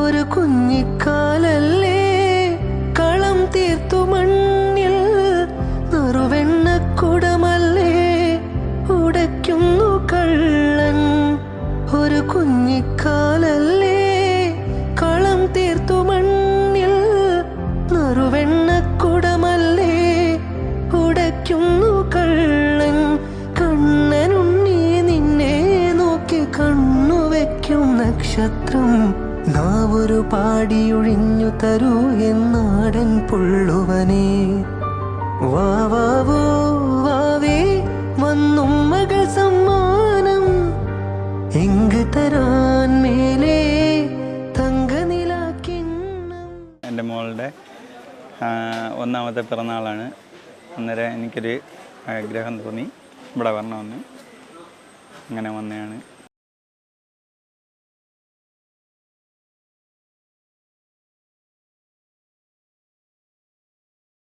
ഒരു കുഞ്ഞിക്കാലല്ലേ? കളം തീർത്തു മണ്ണിൽ നറുവെണ്ണക്കുടമല്ലേ ഉടയ്ക്കുന്നു കള്ളൻ ഒരു കുഞ്ഞിക്കാലല്ലേ? കളം തീർത്തു മണ്ണിൽ നറുവെണ്ണക്കുടമല്ലേ ഉടയ്ക്കുന്നു കള്ളൻ കണ്ണനുണ്ണി നിന്നെ നോക്കി കണ്ണു വെക്കും നക്ഷത്രം. നാവൊരു പാടിയൊഴിഞ്ഞു തരൂ എന്നാടൻ പുള്ളുവനെ. വാവാവോ വാവേ വന്നും മകൾ സമ്മാനം. എങ്ക് തരാൻ മേലേ എന്റെ മോളുടെ ഒന്നാമത്തെ പിറന്നാളാണ്. അന്നേരം എനിക്കൊരു ആഗ്രഹം തോന്നി. ഇവിടെ വരണമെന്ന്. അങ്ങനെ വന്നതാണ്.